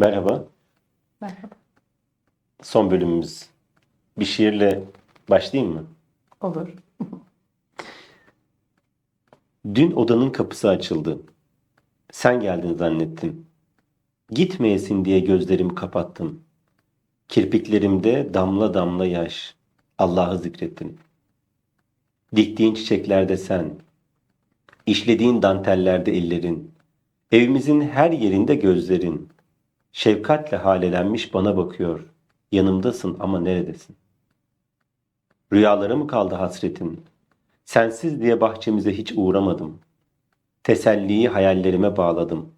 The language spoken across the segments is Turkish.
Merhaba. Merhaba. Son bölümümüz. Bir şiirle başlayayım mı? Olur. Dün odanın kapısı açıldı. Sen geldin zannettim. Gitmeyesin diye gözlerimi kapattım. Kirpiklerimde damla damla yaş. Allah'ı zikrettim. Diktiğin çiçeklerde sen. işlediğin dantellerde ellerin. Evimizin her yerinde gözlerin. Şefkatle halelenmiş bana bakıyor. Yanımdasın ama neredesin? Rüyalara mı kaldı hasretin? Sensiz diye bahçemize hiç uğramadım. Teselliyi hayallerime bağladım.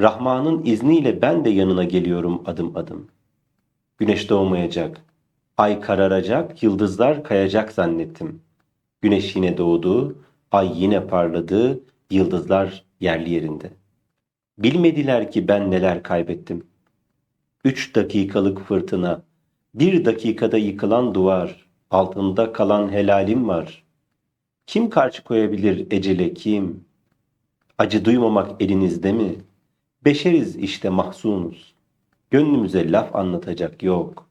Rahman'ın izniyle ben de yanına geliyorum adım adım. Güneş doğmayacak, ay kararacak, yıldızlar kayacak zannettim. Güneş yine doğdu, ay yine parladı, yıldızlar yerli yerinde. Bilmediler ki ben neler kaybettim. Üç dakikalık fırtına, bir dakikada yıkılan duvar, altında kalan helalim var. Kim karşı koyabilir ecele kim? Acı duymamak elinizde mi? Beşeriz işte mahzunuz. Gönlümüze laf anlatacak yok.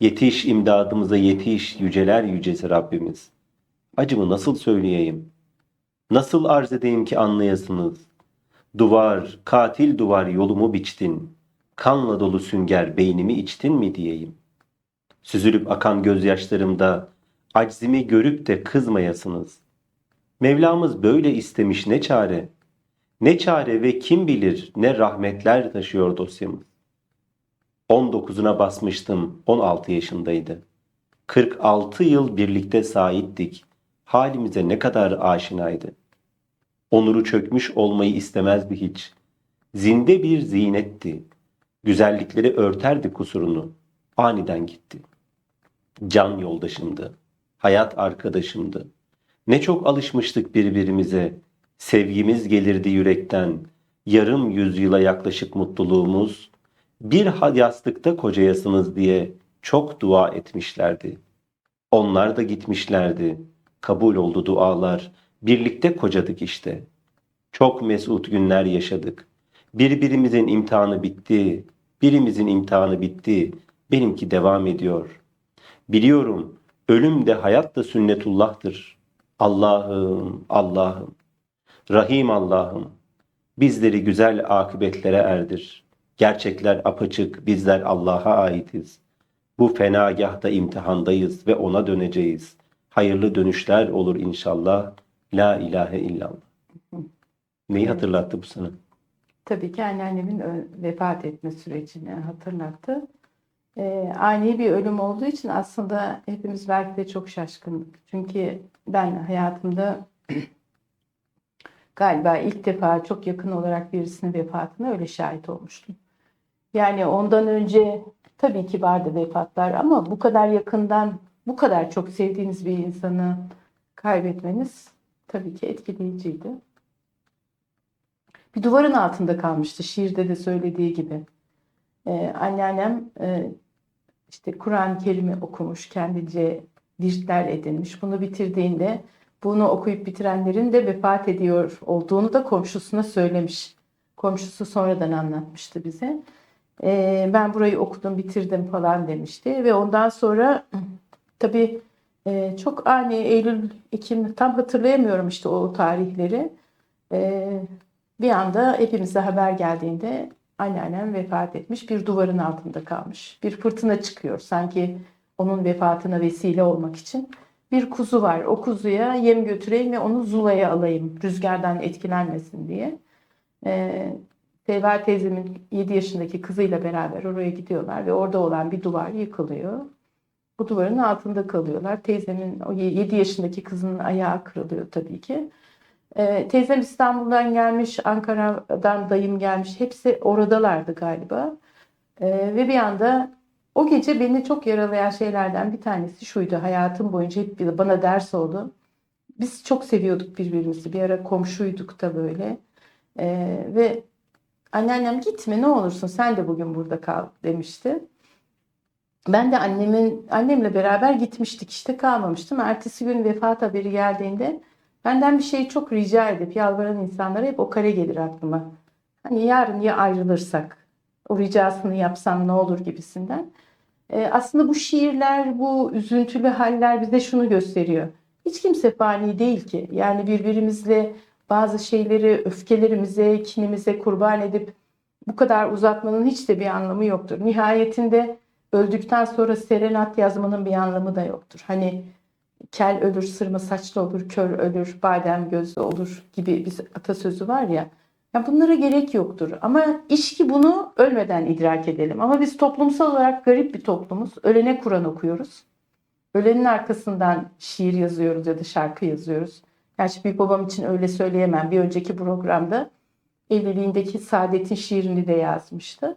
Yetiş imdadımıza yetiş yüceler yücesi Rabbimiz. Acımı nasıl söyleyeyim? Nasıl arz edeyim ki anlayasınız? Duvar, katil duvar yolumu biçtin. Kanla dolu sünger beynimi içtin mi diyeyim. Süzülüp akan gözyaşlarımda aczimi görüp de kızmayasınız. Mevlamız böyle istemiş ne çare? Ne çare ve kim bilir ne rahmetler taşıyor dosyamız. 19'una basmıştım, 16 yaşındaydı. 46 yıl birlikte sahiptik. Halimize ne kadar aşinaydı. Onuru çökmüş olmayı istemezdi hiç. Zinde bir zinetti. Güzellikleri örterdi kusurunu. Aniden gitti. Can yoldaşımdı. Hayat arkadaşımdı. Ne çok alışmıştık birbirimize. Sevgimiz gelirdi yürekten. Yarım yüzyıla yaklaşık mutluluğumuz. Bir yastıkta kocayasınız diye çok dua etmişlerdi. Onlar da gitmişlerdi. Kabul oldu dualar. Birlikte kocadık işte. Çok mesut günler yaşadık. Birbirimizin imtihanı bitti. Birimizin imtihanı bitti. Benimki devam ediyor. Biliyorum ölüm de hayat da sünnetullah'tır. Allah'ım, Allah'ım, Rahim Allah'ım, bizleri güzel akıbetlere erdir. Gerçekler apaçık, bizler Allah'a aitiz. Bu fenagahta imtihandayız ve ona döneceğiz. Hayırlı dönüşler olur inşallah. La ilahe illallah. Neyi hatırlattı bu sana? Tabii ki anneannemin vefat etme sürecini hatırlattı. Ee, ani bir ölüm olduğu için aslında hepimiz belki de çok şaşkındık. Çünkü ben hayatımda galiba ilk defa çok yakın olarak birisinin vefatına öyle şahit olmuştum. Yani ondan önce tabii ki vardı vefatlar ama bu kadar yakından, bu kadar çok sevdiğiniz bir insanı kaybetmeniz tabii ki etkileyiciydi. Bir duvarın altında kalmıştı şiirde de söylediği gibi. Ee, anneannem e, işte Kur'an-ı Kerim'i okumuş, kendince virtler edinmiş. Bunu bitirdiğinde bunu okuyup bitirenlerin de vefat ediyor olduğunu da komşusuna söylemiş. Komşusu sonradan anlatmıştı bize. Ee, ben burayı okudum, bitirdim falan demişti. Ve ondan sonra tabii e, çok ani Eylül, Ekim tam hatırlayamıyorum işte o tarihleri. Ee, bir anda hepimize haber geldiğinde anneannem vefat etmiş, bir duvarın altında kalmış. Bir fırtına çıkıyor sanki onun vefatına vesile olmak için. Bir kuzu var, o kuzuya yem götüreyim ve onu Zula'ya alayım rüzgardan etkilenmesin diye. Ee, Sevda teyzemin 7 yaşındaki kızıyla beraber oraya gidiyorlar ve orada olan bir duvar yıkılıyor. Bu duvarın altında kalıyorlar. Teyzemin o 7 yaşındaki kızının ayağı kırılıyor tabii ki. Ee, teyzem İstanbul'dan gelmiş, Ankara'dan dayım gelmiş. Hepsi oradalardı galiba. Ee, ve bir anda o gece beni çok yaralayan şeylerden bir tanesi şuydu. Hayatım boyunca hep bana ders oldu. Biz çok seviyorduk birbirimizi. Bir ara komşuyduk da böyle. Ee, ve anneannem gitme ne olursun sen de bugün burada kal demişti. Ben de annemin annemle beraber gitmiştik işte kalmamıştım. Ertesi gün vefat haberi geldiğinde benden bir şeyi çok rica edip yalvaran insanlara hep o kare gelir aklıma. Hani yarın ya ayrılırsak O ricasını yapsam ne olur gibisinden. E, aslında bu şiirler, bu üzüntülü haller bize şunu gösteriyor. Hiç kimse fani değil ki. Yani birbirimizle bazı şeyleri öfkelerimize, kinimize kurban edip bu kadar uzatmanın hiç de bir anlamı yoktur. Nihayetinde öldükten sonra serenat yazmanın bir anlamı da yoktur. Hani kel ölür, sırma saçlı olur, kör ölür, badem gözlü olur gibi bir atasözü var ya. Ya bunlara gerek yoktur. Ama iş ki bunu ölmeden idrak edelim. Ama biz toplumsal olarak garip bir toplumuz. Ölene Kur'an okuyoruz. Ölenin arkasından şiir yazıyoruz ya da şarkı yazıyoruz. Gerçi büyük babam için öyle söyleyemem. Bir önceki programda evliliğindeki Saadet'in şiirini de yazmıştı.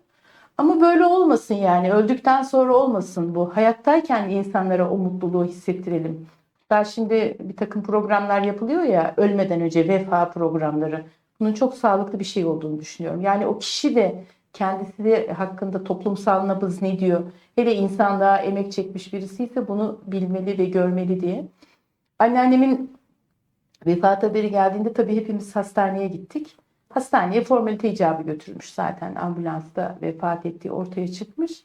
Ama böyle olmasın yani. Öldükten sonra olmasın bu. Hayattayken insanlara o mutluluğu hissettirelim. Daha şimdi bir takım programlar yapılıyor ya ölmeden önce vefa programları. Bunun çok sağlıklı bir şey olduğunu düşünüyorum. Yani o kişi de kendisi de hakkında toplumsal nabız ne diyor? Hele insanlığa emek çekmiş birisi ise bunu bilmeli ve görmeli diye. Anneannemin vefat haberi geldiğinde tabii hepimiz hastaneye gittik. Hastaneye formalite icabı götürmüş zaten ambulansta vefat ettiği ortaya çıkmış.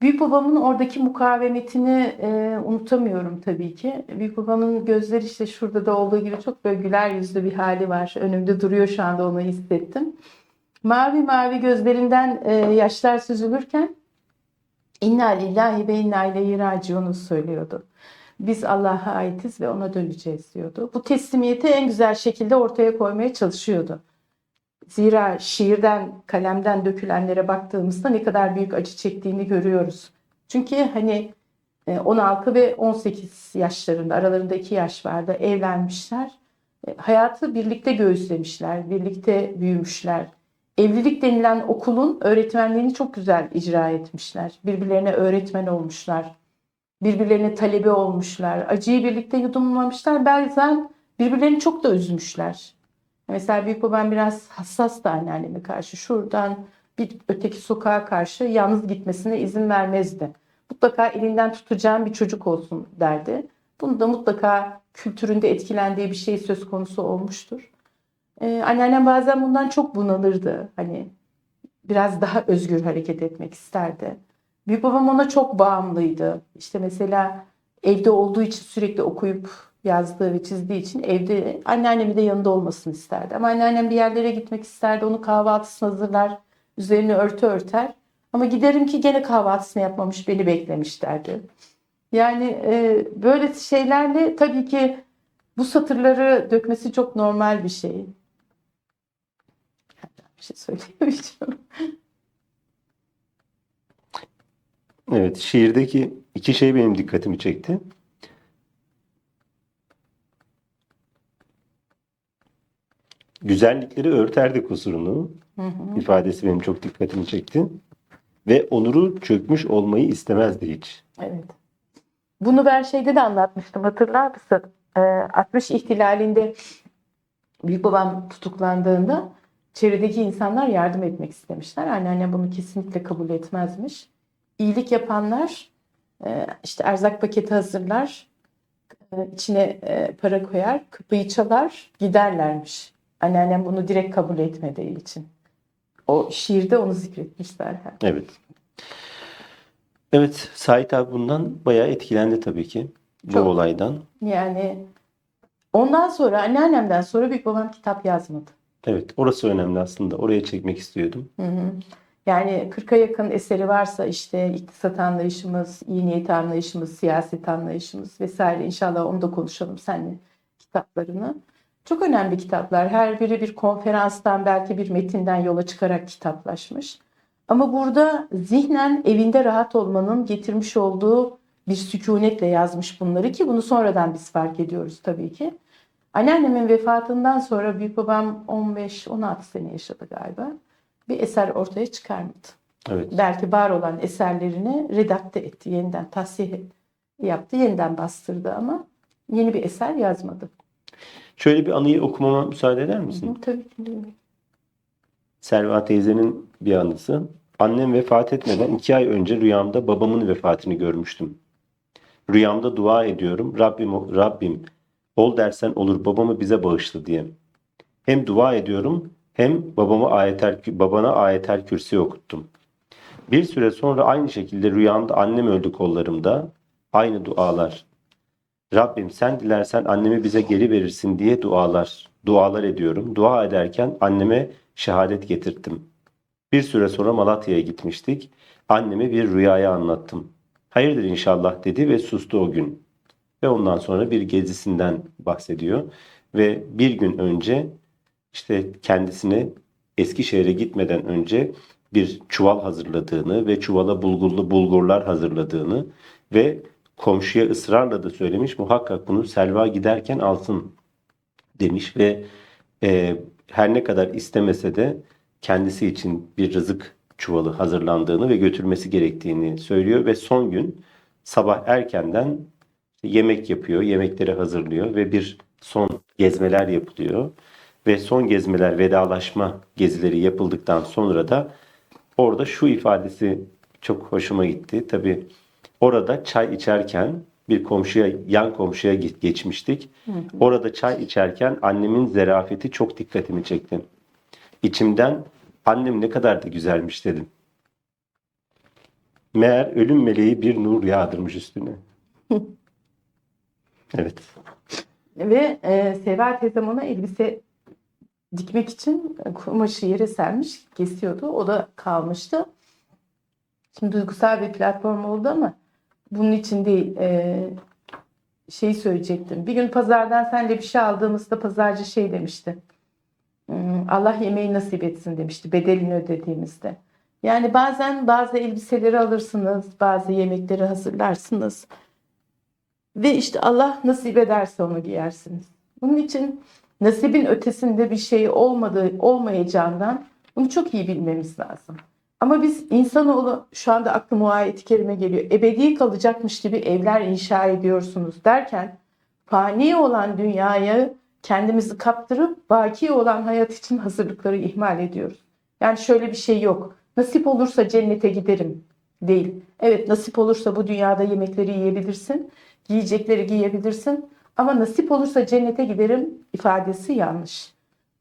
Büyük babamın oradaki mukavemetini e, unutamıyorum tabii ki. Büyük babamın gözleri işte şurada da olduğu gibi çok böyle güler yüzlü bir hali var. Önümde duruyor şu anda onu hissettim. Mavi mavi gözlerinden e, yaşlar süzülürken İnna lillahi ve inna ileyhi raciun'u söylüyordu. Biz Allah'a aitiz ve ona döneceğiz diyordu. Bu teslimiyeti en güzel şekilde ortaya koymaya çalışıyordu. Zira şiirden, kalemden dökülenlere baktığımızda ne kadar büyük acı çektiğini görüyoruz. Çünkü hani e, 16 ve 18 yaşlarında, aralarında 2 yaş vardı, evlenmişler. E, Hayatı birlikte göğüslemişler, birlikte büyümüşler. Evlilik denilen okulun öğretmenliğini çok güzel icra etmişler. Birbirlerine öğretmen olmuşlar. Birbirlerine talebe olmuşlar. Acıyı birlikte yudumlamışlar. Bazen birbirlerini çok da üzmüşler. Mesela büyük babam biraz hassas da anneanneme karşı. Şuradan bir öteki sokağa karşı yalnız gitmesine izin vermezdi. Mutlaka elinden tutacağım bir çocuk olsun derdi. Bunu da mutlaka kültüründe etkilendiği bir şey söz konusu olmuştur. Ee, anneannem bazen bundan çok bunalırdı. Hani biraz daha özgür hareket etmek isterdi. Büyük babam ona çok bağımlıydı. İşte mesela evde olduğu için sürekli okuyup yazdığı ve çizdiği için evde anneannemi de yanında olmasını isterdi. Ama anneannem bir yerlere gitmek isterdi. Onu kahvaltısını hazırlar, üzerine örtü örter. Ama giderim ki gene kahvaltısını yapmamış, beni beklemiş derdi. Yani e, böyle şeylerle tabii ki bu satırları dökmesi çok normal bir şey. Bir şey söyleyemeyeceğim. Evet, şiirdeki iki şey benim dikkatimi çekti. Güzellikleri örterdi kusurunu Hı hı. ifadesi benim çok dikkatimi çekti. Ve onuru çökmüş olmayı istemezdi hiç. Evet. Bunu ben şeyde de anlatmıştım hatırlar mısın? Ee, 60 ihtilalinde büyük babam tutuklandığında çevredeki insanlar yardım etmek istemişler. Anneannem bunu kesinlikle kabul etmezmiş. İyilik yapanlar e, işte erzak paketi hazırlar, e, içine e, para koyar, kapıyı çalar, giderlermiş. Anneannem bunu direkt kabul etmediği için. O şiirde onu zikretmiş zaten. Evet. Evet, Sait abi bundan bayağı etkilendi tabii ki. Bu Çok. olaydan. Yani ondan sonra anneannemden sonra büyük babam kitap yazmadı. Evet, orası önemli aslında. Oraya çekmek istiyordum. Hı hı. Yani 40'a yakın eseri varsa işte iktisat anlayışımız, iyi niyet anlayışımız, siyaset anlayışımız vesaire inşallah onu da konuşalım seninle kitaplarını. Çok önemli kitaplar. Her biri bir konferanstan belki bir metinden yola çıkarak kitaplaşmış. Ama burada zihnen evinde rahat olmanın getirmiş olduğu bir sükunetle yazmış bunları ki bunu sonradan biz fark ediyoruz tabii ki. Anneannemin vefatından sonra büyük babam 15-16 sene yaşadı galiba. Bir eser ortaya çıkarmadı. Evet. Belki var olan eserlerini redakte etti, yeniden tasih yaptı, yeniden bastırdı ama yeni bir eser yazmadı. Şöyle bir anıyı okumama müsaade eder misin? hı, tabii ki. Selva teyzenin bir anısı. Annem vefat etmeden iki ay önce rüyamda babamın vefatını görmüştüm. Rüyamda dua ediyorum. Rabbim, Rabbim ol dersen olur babamı bize bağışla diye. Hem dua ediyorum hem babama ayetel, babana ayetel kürsi okuttum. Bir süre sonra aynı şekilde rüyamda annem öldü kollarımda. Aynı dualar. Rabbim sen dilersen annemi bize geri verirsin diye dualar. Dualar ediyorum. Dua ederken anneme şehadet getirttim. Bir süre sonra Malatya'ya gitmiştik. Anneme bir rüyayı anlattım. Hayırdır inşallah dedi ve sustu o gün. Ve ondan sonra bir gezisinden bahsediyor. Ve bir gün önce işte kendisine Eskişehir'e gitmeden önce bir çuval hazırladığını ve çuvala bulgurlu bulgurlar hazırladığını ve komşuya ısrarla da söylemiş muhakkak bunu Selva giderken alsın demiş ve e, her ne kadar istemese de kendisi için bir rızık çuvalı hazırlandığını ve götürmesi gerektiğini söylüyor ve son gün sabah erkenden yemek yapıyor, yemekleri hazırlıyor ve bir son gezmeler yapılıyor ve son gezmeler vedalaşma gezileri yapıldıktan sonra da orada şu ifadesi çok hoşuma gitti. Tabii orada çay içerken bir komşuya, yan komşuya ge- geçmiştik. Orada çay içerken annemin zerafeti çok dikkatimi çekti. İçimden annem ne kadar da güzelmiş dedim. Meğer ölüm meleği bir nur yağdırmış üstüne. Evet. Ve e, Seva teyzem ona elbise dikmek için kumaşı yere sermiş, kesiyordu. O da kalmıştı. Şimdi duygusal bir platform oldu ama bunun için değil. E, şeyi söyleyecektim. Bir gün pazardan senle bir şey aldığımızda pazarcı şey demişti. "Hmm, Allah yemeği nasip etsin demişti bedelini ödediğimizde. Yani bazen bazı elbiseleri alırsınız, bazı yemekleri hazırlarsınız. Ve işte Allah nasip ederse onu giyersiniz. Bunun için nasibin ötesinde bir şey olmadığı olmayacağından bunu çok iyi bilmemiz lazım. Ama biz insanoğlu şu anda aklıma o ayet-i kerime geliyor. Ebedi kalacakmış gibi evler inşa ediyorsunuz derken fani olan dünyaya kendimizi kaptırıp baki olan hayat için hazırlıkları ihmal ediyoruz. Yani şöyle bir şey yok. Nasip olursa cennete giderim değil. Evet nasip olursa bu dünyada yemekleri yiyebilirsin, giyecekleri giyebilirsin ama nasip olursa cennete giderim ifadesi yanlış.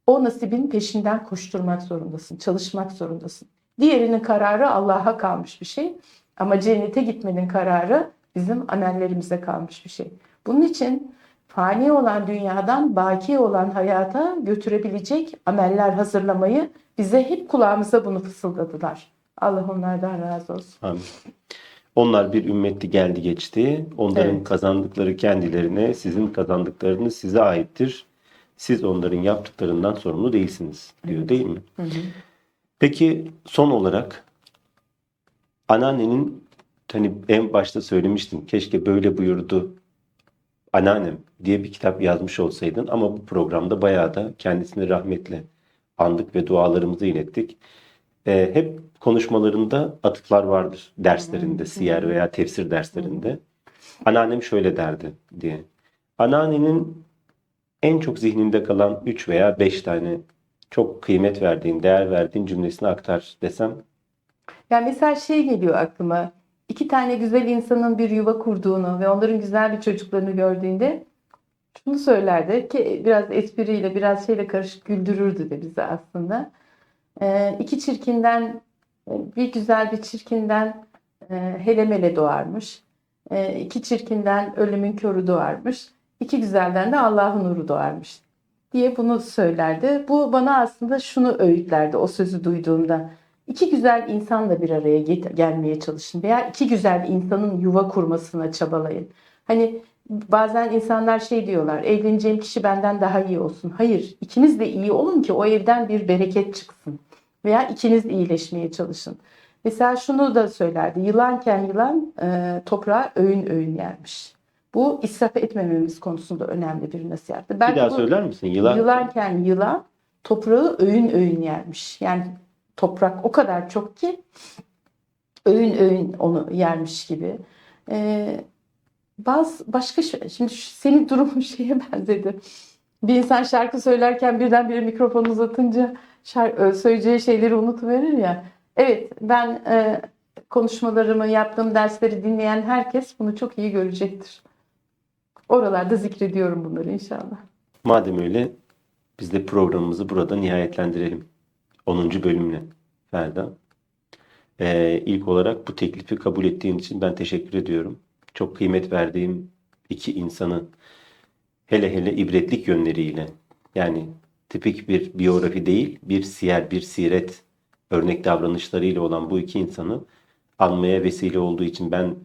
O nasibin peşinden koşturmak zorundasın, çalışmak zorundasın. Diğerinin kararı Allah'a kalmış bir şey ama cennete gitmenin kararı bizim amellerimize kalmış bir şey. Bunun için fani olan dünyadan baki olan hayata götürebilecek ameller hazırlamayı bize hep kulağımıza bunu fısıldadılar. Allah onlardan razı olsun. Amin. Onlar bir ümmetti geldi geçti. Onların Evet. kazandıkları kendilerine, sizin kazandıklarınız size aittir. Siz onların yaptıklarından sorumlu değilsiniz diyor değil mi? Hı hı. Peki son olarak anneannenin hani en başta söylemiştim keşke böyle buyurdu anneannem diye bir kitap yazmış olsaydın ama bu programda bayağı da kendisini rahmetle andık ve dualarımızı ilettik. Ee, hep konuşmalarında atıflar vardır derslerinde, siyer veya tefsir derslerinde. Anneannem şöyle derdi diye. Anneannenin en çok zihninde kalan 3 veya 5 tane çok kıymet verdiğin, değer verdiğin cümlesini aktar desem Yani mesela şey geliyor aklıma. İki tane güzel insanın bir yuva kurduğunu ve onların güzel bir çocuklarını gördüğünde şunu söylerdi ki biraz espriyle biraz şeyle karışık güldürürdü de bizi aslında. Ee, iki çirkinden bir güzel bir çirkinden e, helemele doğarmış. Ee, iki çirkinden ölümün körü doğarmış. İki güzelden de Allah'ın nuru doğarmış diye bunu söylerdi. Bu bana aslında şunu öğütlerdi o sözü duyduğumda. İki güzel insanla bir araya gelmeye çalışın veya iki güzel insanın yuva kurmasına çabalayın. Hani bazen insanlar şey diyorlar, evleneceğim kişi benden daha iyi olsun. Hayır, ikiniz de iyi olun ki o evden bir bereket çıksın. Veya ikiniz iyileşmeye çalışın. Mesela şunu da söylerdi, yılanken yılan e, toprağa öğün öğün yermiş. Bu israf etmememiz konusunda önemli bir nasihattı. bir Belki daha bu- söyler misin? Yılan Yılanken yılan toprağı öğün öğün yermiş. Yani toprak o kadar çok ki öğün öğün onu yermiş gibi. Ee, bazı başka şimdi senin durumun şeye benzedi. Bir insan şarkı söylerken birdenbire mikrofonu uzatınca şar- söyleyeceği şeyleri unutuverir ya. Evet ben e, konuşmalarımı yaptığım dersleri dinleyen herkes bunu çok iyi görecektir. Oralarda zikrediyorum bunları inşallah. Madem öyle Biz de programımızı burada nihayetlendirelim. 10. bölümle Ferda. Ee, ilk olarak bu teklifi kabul ettiğin için ben teşekkür ediyorum. Çok kıymet verdiğim iki insanı hele hele ibretlik yönleriyle yani tipik bir biyografi değil bir siyer, bir siret örnek davranışlarıyla olan bu iki insanı anmaya vesile olduğu için ben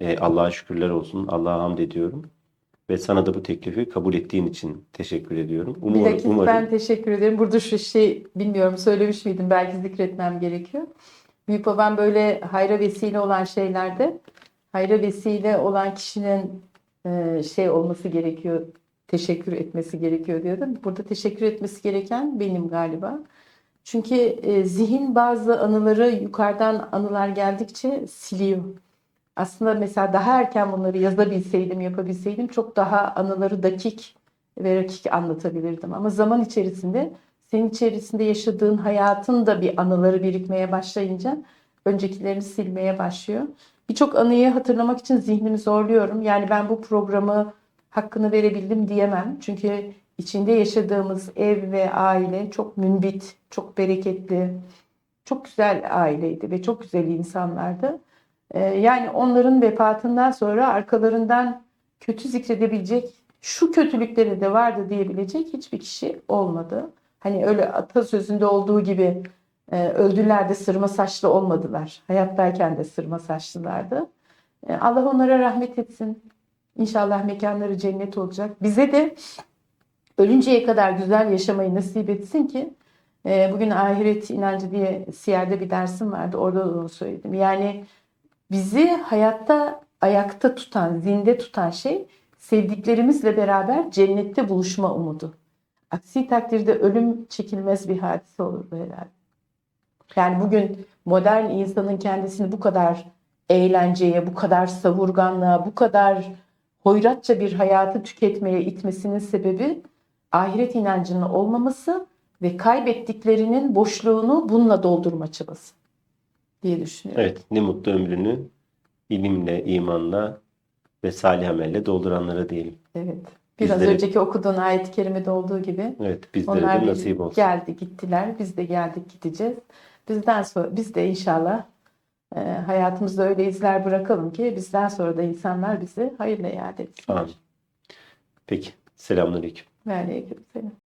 e, Allah'a şükürler olsun, Allah'a hamd ediyorum. Ve sana da bu teklifi kabul ettiğin için teşekkür ediyorum. Bir Umarım, dakika umarım ben teşekkür ederim. Burada şu şey bilmiyorum söylemiş miydim belki zikretmem gerekiyor. Büyük babam böyle hayra vesile olan şeylerde hayra vesile olan kişinin e, şey olması gerekiyor, teşekkür etmesi gerekiyor diyordu. Burada teşekkür etmesi gereken benim galiba. Çünkü e, zihin bazı anıları yukarıdan anılar geldikçe siliyor. Aslında mesela daha erken bunları yazabilseydim, yapabilseydim çok daha anıları dakik ve rakik anlatabilirdim. Ama zaman içerisinde senin içerisinde yaşadığın hayatın da bir anıları birikmeye başlayınca öncekilerini silmeye başlıyor. Birçok anıyı hatırlamak için zihnimi zorluyorum. Yani ben bu programı hakkını verebildim diyemem. Çünkü içinde yaşadığımız ev ve aile çok münbit, çok bereketli, çok güzel aileydi ve çok güzel insanlardı. Ee, Yani onların vefatından sonra arkalarından kötü zikredebilecek, şu kötülükleri de vardı diyebilecek hiçbir kişi olmadı. Hani öyle atasözünde olduğu gibi e, öldüler de sırma saçlı olmadılar. Hayattayken de sırma saçlılardı. E, Allah onlara rahmet etsin. İnşallah mekanları cennet olacak. Bize de ölünceye kadar güzel yaşamayı nasip etsin ki e, bugün ahiret inancı diye Siyer'de bir dersim vardı. Orada da onu söyledim. Yani bizi hayatta ayakta tutan, zinde tutan şey sevdiklerimizle beraber cennette buluşma umudu. Aksi takdirde ölüm çekilmez bir hadise olurdu herhalde. Yani bugün modern insanın kendisini bu kadar eğlenceye, bu kadar savurganlığa, bu kadar hoyratça bir hayatı tüketmeye itmesinin sebebi ahiret inancının olmaması ve kaybettiklerinin boşluğunu bununla doldurma çabası diye düşünüyorum. evet ne mutlu ömrünü ilimle, imanla ve salih amelle dolduranlara diyelim. Evet. Biraz Bizlere- önceki okuduğun ayet-i kerimede olduğu gibi Evet bizlere onlar de nasip olsun. geldi gittiler. Biz de geldik gideceğiz. Bizden sonra biz de inşallah e, hayatımızda öyle izler bırakalım ki bizden sonra da insanlar bizi hayırla iade etsinler. Amin. Peki. Selamünaleyküm. Ve aleyküm selam.